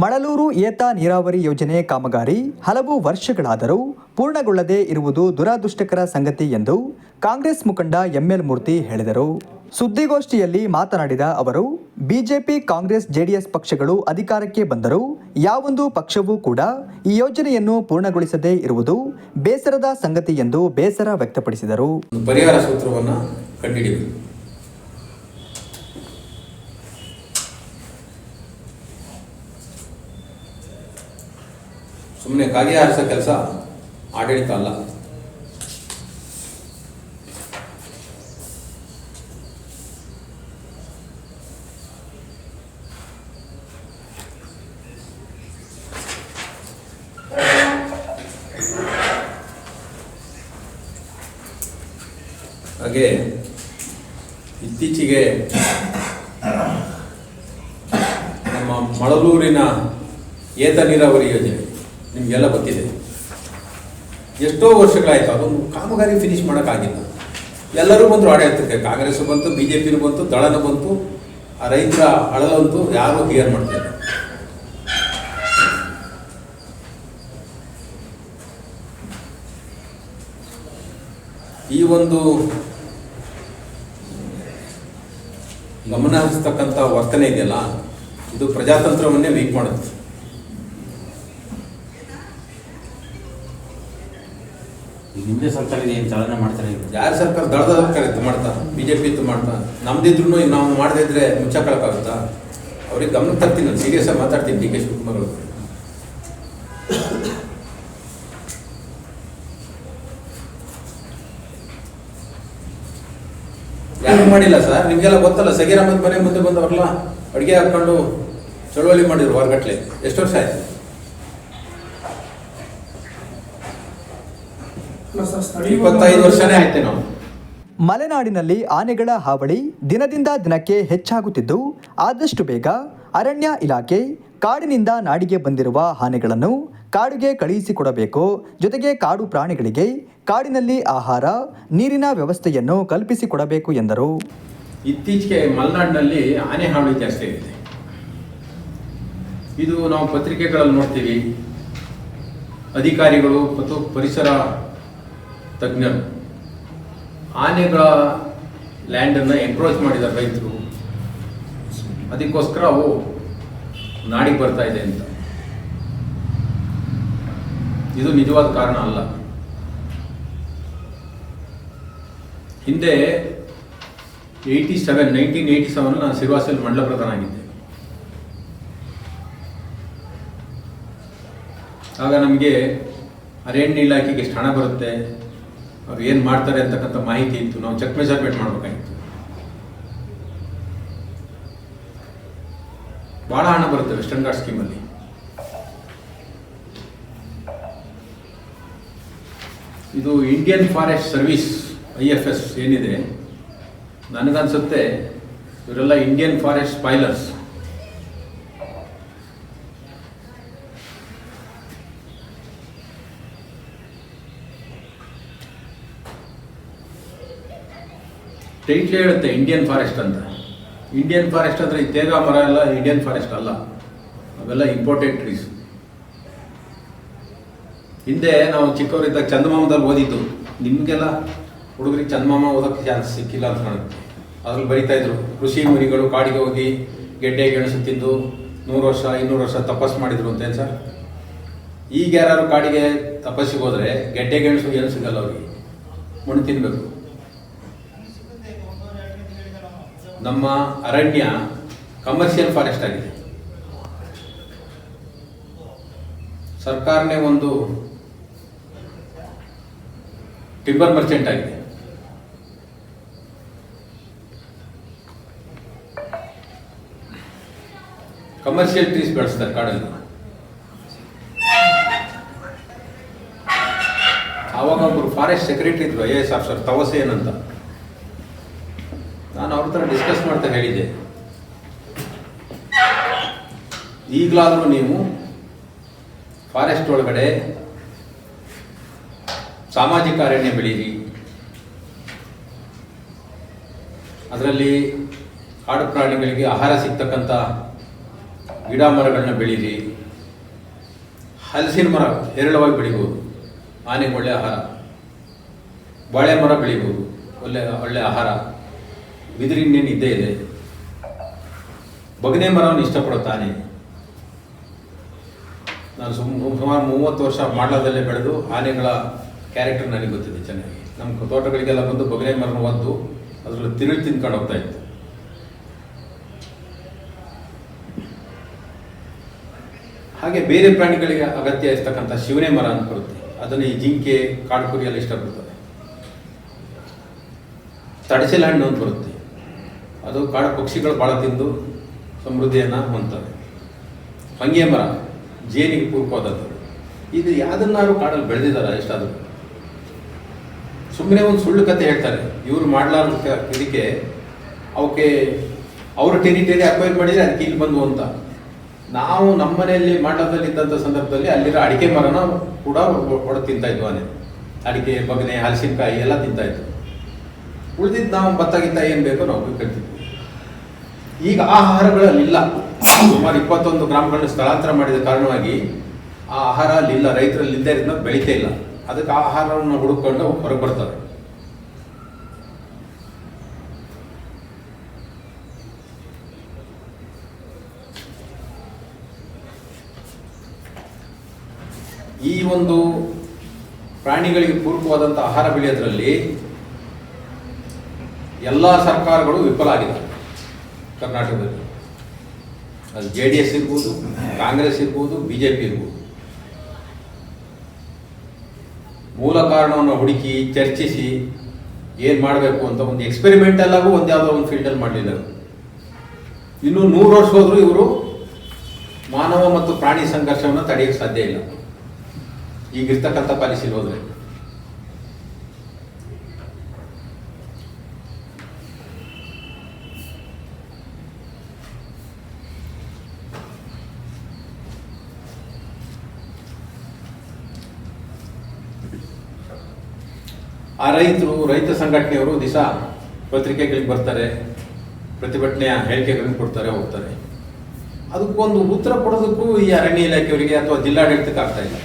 ಮಳಲೂರು ಏತ ನೀರಾವರಿ ಯೋಜನೆ ಕಾಮಗಾರಿ ಹಲವು ವರ್ಷಗಳಾದರೂ ಪೂರ್ಣಗೊಳ್ಳದೇ ಇರುವುದು ದುರಾದೃಷ್ಟಕರ ಸಂಗತಿ ಎಂದು ಕಾಂಗ್ರೆಸ್ ಮುಖಂಡ ಎಂಎಲ್ ಮೂರ್ತಿ ಹೇಳಿದರು. ಸುದ್ದಿಗೋಷ್ಠಿಯಲ್ಲಿ ಮಾತನಾಡಿದ ಅವರು, ಬಿಜೆಪಿ, ಕಾಂಗ್ರೆಸ್, ಜೆಡಿಎಸ್ ಪಕ್ಷಗಳು ಅಧಿಕಾರಕ್ಕೆ ಬಂದರೂ ಯಾವೊಂದು ಪಕ್ಷವೂ ಕೂಡ ಈ ಯೋಜನೆಯನ್ನು ಪೂರ್ಣಗೊಳಿಸದೇ ಇರುವುದು ಬೇಸರದ ಸಂಗತಿ ಎಂದು ಬೇಸರ ವ್ಯಕ್ತಪಡಿಸಿದರು. ಪರಿಹಾರ ಸೂತ್ರವನ್ನು ಕಂಡುಹಿಡಿಯಬೇಕು ಸುಮ್ಮನೆ ಕಾಗೆ ಹಾರಿಸೋ ಕೆಲಸ ಆಡಳಿತ ಅಲ್ಲ. ಹಾಗೆ ಇತ್ತೀಚೆಗೆ ನಮ್ಮ ಮಳಲೂರಿನ ಏತ ನೀರಾವರಿ ಯೋಜನೆ. ನಿಮಗೆಲ್ಲ ಗೊತ್ತಿದೆ. ಎಷ್ಟೋ ವರ್ಷಗಳಾಯಿತು, ಅದೊಂದು ಕಾಮಗಾರಿ ಫಿನಿಷ್ ಮಾಡೋಕ್ಕಾಗಿಲ್ಲ. ಎಲ್ಲರೂ ಬಂದರು ಆಡಳಿತಕ್ಕೆ ಕಾಂಗ್ರೆಸ್ ಬಂತು ಬಿ ಜೆ ಪಿನೂ ಬಂತು, ದಳನೂ ಬಂತು. ಆ ರೈತರ ಅಳಲಂತೂ ಯಾರೂ ಕ್ಲಿಯರ್ ಮಾಡ್ತಾರೆ ಈ ಒಂದು ಗಮನ ಹರಿಸ್ತಕ್ಕಂಥ ವರ್ತನೆ ಇದೆಯಲ್ಲ ಇದು ಪ್ರಜಾತಂತ್ರವನ್ನೇ ವೀಕ್ ಮಾಡುತ್ತೆ. ನಿಮ್ಮದೇ ಸರ್ಕಾರ ಏನು ಚಾಲನೆ ಮಾಡ್ತಾರೆ? ಯಾರ ಸರ್ಕಾರ ದಳದ ಸರ್ಕಾರ ಇತ್ತು ಮಾಡ್ತಾ? ಬಿ ಜೆ ಪಿ ಇತ್ತು ಮಾಡ್ತಾ? ನಮ್ದಿದ್ರು ನಾವು ಮಾಡದೇ ಇದ್ರೆ ಕಳಕಾಗುತ್ತಾ? ಅವ್ರಿಗೆ ಗಮನ ತರ್ತೀನಿ ನಾನು ಸೀರಿಯಸ್ ಆಗಿ ಮಾತಾಡ್ತೀನಿ ಡಿ ಕೆ ಶಿವಕುಮಾರ್ ಅವರು. ಯಾರು ಮಾಡಿಲ್ಲ ಸರ್? ನಿಮಗೆಲ್ಲ ಗೊತ್ತಲ್ಲ ಸಗೀರಮ್ಮನ ಮನೆ ಮುಂದೆ ಬಂದವರಲ್ಲ? ಅಡುಗೆ ಹಾಕೊಂಡು ಚಳುವಳಿ ಮಾಡಿದ್ರು ಹೊರಗಟ್ಲೆ ಎಷ್ಟು ವರ್ಷ ಆಯ್ತು? ಇಪ್ಪತ್ತೈದು ವರ್ಷನೇ ಆಯ್ತು ನಾವು. ಮಲೆನಾಡಿನಲ್ಲಿ ಆನೆಗಳ ಹಾವಳಿ ದಿನದಿಂದ ದಿನಕ್ಕೆ ಹೆಚ್ಚಾಗುತ್ತಿದ್ದು ಆದಷ್ಟು ಬೇಗ ಅರಣ್ಯ ಇಲಾಖೆ ಕಾಡಿನಿಂದ ನಾಡಿಗೆ ಬಂದಿರುವ ಆನೆಗಳನ್ನು ಕಾಡಿಗೆ ಕಳುಹಿಸಿಕೊಡಬೇಕು. ಜೊತೆಗೆ ಕಾಡು ಪ್ರಾಣಿಗಳಿಗೆ ಕಾಡಿನಲ್ಲಿ ಆಹಾರ ನೀರಿನ ವ್ಯವಸ್ಥೆಯನ್ನು ಕಲ್ಪಿಸಿಕೊಡಬೇಕು ಎಂದರು. ಇತ್ತೀಚೆಗೆ ಮಲೆನಾಡಿನಲ್ಲಿ ಆನೆ ಹಾವಳಿ ಜಾಸ್ತಿ ಆಗಿದೆ. ಇದು ನಾವು ಪತ್ರಿಕೆಗಳಲ್ಲಿ ನೋಡ್ತೀವಿ. ಅಧಿಕಾರಿಗಳು ಮತ್ತು ಪರಿಸರ ತಜ್ಞರು. ಆನೆಗಳ ಲ್ಯಾಂಡನ್ನು ಎನ್ಕ್ರೋಚ್ ಮಾಡಿದ್ದಾರೆ ರೈತರು. ಅದಕ್ಕೋಸ್ಕರ ಅವು ನಾಡಿಗೆ ಬರ್ತಾ ಇದೆ ಅಂತ. ಇದು ನಿಜವಾದ ಕಾರಣ ಅಲ್ಲ. ಹಿಂದೆ eighty seven nineteen eighty seven ನಾನು ಸಿರ್ವಾಸಲ್ಲಿ ಮಂಡಲ ಪ್ರಧಾನ ಆಗಿದ್ದೆ ಆಗ ನಮಗೆ ಅರಣ್ಯ ಇಲಾಖೆಗೆ ಎಷ್ಟು ಹಣ ಬರುತ್ತೆ. ಅವ್ರು ಏನು ಮಾಡ್ತಾರೆ ಅಂತಕ್ಕಂಥ ಮಾಹಿತಿ ಇತ್ತು. ನಾವು ಚೆಕ್ ಮೆಜರ್ಮೆಂಟ್ ಮಾಡಬೇಕಾಗಿತ್ತು. ಭಾಳ ಹಣ ಬರುತ್ತೆ ವೆಸ್ಟರ್ನ್ ಗಾರ್ಡ್ ಸ್ಕೀಮಲ್ಲಿ. ಇದು Indian forest service, I F S ಏನಿದೆ, ನನಗನ್ಸುತ್ತೆ, ಇವರೆಲ್ಲ ಇಂಡಿಯನ್ ಫಾರೆಸ್ಟ್ ಸ್ಪೈಲರ್ಸ್. ಟೈಟ್ಲಿ ಹೇಳುತ್ತೆ ಇಂಡಿಯನ್ ಫಾರೆಸ್ಟ್ ಅಂತ. ಇಂಡಿಯನ್ ಫಾರೆಸ್ಟ್ ಅಂದರೆ ಈ ತೇಗ ಮರ ಎಲ್ಲ ಇಂಡಿಯನ್ ಫಾರೆಸ್ಟ್ ಅಲ್ಲ. ಅವೆಲ್ಲ ಇಂಪೋರ್ಟೆಡ್ ಟ್ರೀಸ್ ಹಿಂದೆ ನಾವು ಚಿಕ್ಕವರಿದ್ದಾಗ ಚಂದಮಾಮದಲ್ಲಿ ಓದಿದ್ದು. ನಿಮಗೆಲ್ಲ ಹುಡುಗರಿಗೆ ಚಂದಮಾಮ ಓದೋಕ್ಕೆ ಚಾನ್ಸ್ ಸಿಕ್ಕಿಲ್ಲ ಅಂತ ಕಾಣುತ್ತೆ ಅದ್ರಲ್ಲಿ ಬರಿತಾ ಇದ್ರು. ಕೃಷಿ ಮುನಿಗಳು ಕಾಡಿಗೆ ಹೋಗಿ ಗೆಡ್ಡೆ ಗೆಣಸು ತಿಂದು ನೂರು ವರ್ಷ, ಇನ್ನೂರು ವರ್ಷ ತಪಸ್ಸು ಮಾಡಿದ್ರು ಅಂತ ಏನು ಸರ್? ಈಗ ಯಾರು ಕಾಡಿಗೆ ತಪಸ್ಸಿಗೆ ಹೋದರೆ ಗೆಡ್ಡೆ ಗೆಣಸು ಏನು ಸಿಗಲ್ಲ ಅವ್ರಿಗೆ. ಮಣ್ಣು ತಿನ್ನಬೇಕು ನಮ್ಮ ಅರಣ್ಯ ಕಮರ್ಷಿಯಲ್ ಫಾರೆಸ್ಟ್ ಆಗಿದೆ. ಸರ್ಕಾರನೇ ಒಂದು ಟಿಂಬರ್ ಮರ್ಚೆಂಟ್ ಆಗಿದೆ. ಕಮರ್ಷಿಯಲ್ ಟ್ರೀಸ್ ಬೆಳೆಸ್ತಾರೆ ಕಾಡಲ್ಲಿ. ಆವಾಗ ಒಬ್ಬರು ಫಾರೆಸ್ಟ್ ಸೆಕ್ರೆಟರಿ ಇದ್ರು ಐ ಎ ಎಸ್ ಆಫೀಸರ್ ತವಸೇನ್ ಹತ್ರ ಡಿಸ್ಕಸ್ ಮಾಡ್ತಾ ಹೇಳಿದ್ದೆ. ಈಗಲಾದರೂ ನೀವು ಫಾರೆಸ್ಟ್ ಒಳಗಡೆ ಸಾಮಾಜಿಕ ಅರಣ್ಯ ಬೆಳೀರಿ ಅದರಲ್ಲಿ ಕಾಡು ಪ್ರಾಣಿಗಳಿಗೆ ಆಹಾರ ಸಿಗ್ತಕ್ಕಂಥ ಗಿಡ ಮರಗಳನ್ನ ಬೆಳೀರಿ ಹಲಸಿನ ಮರ ಹೇರಳವಾಗಿ ಬೆಳಿಬೋದು ಆನೆಗೆ ಒಳ್ಳೆ ಆಹಾರ. ಬಾಳೆ ಮರ ಬೆಳಿಬೋದು ಒಳ್ಳೆ ಒಳ್ಳೆ ಆಹಾರ. ಬಿದಿರಿನೇನು ಇದ್ದೇ ಇದೆ? ಬಗನೆ ಮರವನ್ನು ಇಷ್ಟಪಡುತ್ತಾನೆ. ನಾನು ಸುಮ್, ಸುಮಾರು ಮೂವತ್ತು ವರ್ಷ ಮಾಡ್ಲದಲ್ಲೇ ಬೆಳೆದು ಆನೆಗಳ ಕ್ಯಾರೆಕ್ಟರ್ ನನಗೆ ಗೊತ್ತಿದೆ ಚೆನ್ನಾಗಿ. ನಮ್ಮ ತೋಟಗಳಿಗೆಲ್ಲ ಬಂದು ಬಗನೆ ಮರನ ಒದ್ದು ಅದರಲ್ಲಿ ತಿರುಳು ತಿನ್ಕೊಂಡು ಹೋಗ್ತಾ ಇತ್ತು. ಹಾಗೆ ಬೇರೆ ಪ್ರಾಣಿಗಳಿಗೆ ಅಗತ್ಯ ಇರ್ತಕ್ಕಂಥ ಶಿವನೇ ಮರ ಅಂತ ಬರುತ್ತೆ. ಅದನ್ನು ಈ ಜಿಂಕೆ ಕಾಡು ಕುರಿ ಎಲ್ಲ ಇಷ್ಟಪಡ್ತದೆ ತಡಸಲ ಹಣ್ಣು ಅಂತ ಬರುತ್ತೆ. ಅದು ಕಾಡು ಪಕ್ಷಿಗಳು ಭಾಳ ತಿಂದು ಸಮೃದ್ಧಿಯನ್ನು ಹೊಂದ್ತದೆ ಹಂಗೆ ಮರ, ಜೇನಿಗೆ ಪೂರ್ಕೋದದ್ದು ಇದು ಯಾವುದನ್ನಾದ್ರೂ ಕಾಡಲ್ಲಿ ಬೆಳೆದಿದ್ದಾರೆ ಎಷ್ಟಾದರೂ? ಸುಮ್ಮನೆ ಒಂದು ಸುಳ್ಳು ಕತೆ ಹೇಳ್ತಾರೆ. ಇವರು ಮಾಡಲಾರ್ದ ಇದಕ್ಕೆ ಅವಕ್ಕೆ ಅವರು ಟೆರಿಟರಿ ಅಕ್ವೈರ್ ಮಾಡಿದರೆ ಅದಕ್ಕೆ ಇಲ್ಲಿ ಬಂದು ಅಂತ. ನಾವು ನಮ್ಮ ಮನೆಯಲ್ಲಿ ಮಾಡಲದಲ್ಲಿ ಇದ್ದಂಥ ಸಂದರ್ಭದಲ್ಲಿ ಅಲ್ಲಿರೋ ಅಡಿಕೆ ಮರನ ಕೂಡ ಹೊಡೆದು ತಿಂತಾ ಇದ್ವು ಆನೆ. ಅಡಿಕೆ, ಬಗನೆ, ಹಲಸಿನಕಾಯಿ ಎಲ್ಲ ತಿಂತಾ ಇದ್ವು. ಉಳಿದಿದ್ದು ನಾವು ಭತ್ತ, ಗಿತ್ತ ಏನು ಬೇಕೋ ನಾವು ಕಲ್ತಿದ್ವಿ. ಈಗ ಆ ಆಹಾರಗಳಲ್ಲಿಲ್ಲ. ಸುಮಾರು ಇಪ್ಪತ್ತೊಂದು ಗ್ರಾಮಗಳನ್ನ ಸ್ಥಳಾಂತರ ಮಾಡಿದ ಕಾರಣವಾಗಿ ಆ ಆಹಾರ ಅಲ್ಲಿಲ್ಲ, ರೈತರಲ್ಲಿ ಇದ್ದೇ ಇರೋದನ್ನ ಬೆಳೀತಾ ಇಲ್ಲ. ಅದಕ್ಕೆ ಆ ಆಹಾರವನ್ನು ಹುಡುಕೊಂಡು ಹೊರಗೆ ಬರ್ತಾರೆ. ಈ ಒಂದು ಪ್ರಾಣಿಗಳಿಗೆ ಪೂರಕವಾದಂಥ ಆಹಾರ ಬೆಳೆಯೋದ್ರಲ್ಲಿ ಎಲ್ಲ ಸರ್ಕಾರಗಳು ವಿಫಲ ಆಗಿದೆ ಕರ್ನಾಟಕದಲ್ಲಿ. ಅದು ಜೆ ಡಿ ಎಸ್ ಇರ್ಬೋದು, ಕಾಂಗ್ರೆಸ್ ಇರ್ಬೋದು, ಬಿ ಜೆ ಪಿ ಇರ್ಬೋದು. ಮೂಲ ಕಾರಣವನ್ನು ಹುಡುಕಿ, ಚರ್ಚಿಸಿ ಏನು ಮಾಡಬೇಕು ಅಂತ ಒಂದು ಎಕ್ಸ್ಪೆರಿಮೆಂಟ್ ಎಲ್ಲಾಗೂ ಒಂದು ಯಾವುದೋ ಒಂದು ಫೀಲ್ಡಲ್ಲಿ ಮಾಡಲಿಲ್ಲ ಇನ್ನು ನೂರು ವರ್ಷ ಹೋದರೂ ಇವರು ಮಾನವ ಮತ್ತು ಪ್ರಾಣಿ ಸಂಘರ್ಷವನ್ನು ತಡೆಯೋಕ್ಕೆ ಸಾಧ್ಯ ಇಲ್ಲ. ಈಗಿರ್ತಕ್ಕಂಥ ಪಾಲಿಸಿ ಹೋದರೆ. ಆ ರೈತರು, ರೈತ ಸಂಘಟನೆಯವರು ದಿವಸ ಪತ್ರಿಕೆಗಳಿಗೆ ಬರ್ತಾರೆ, ಪ್ರತಿಭಟನೆಯ ಹೇಳಿಕೆಗಳನ್ನು ಕೊಡ್ತಾರೆ, ಹೋಗ್ತಾರೆ. ಅದಕ್ಕೊಂದು ಉತ್ತರ ಕೊಡೋದಕ್ಕೂ ಈ ಅರಣ್ಯ ಇಲಾಖೆಯವರಿಗೆ ಅಥವಾ ಜಿಲ್ಲಾಡಳಿತಕ್ಕೆ ಆಗ್ತಾ ಇಲ್ಲ.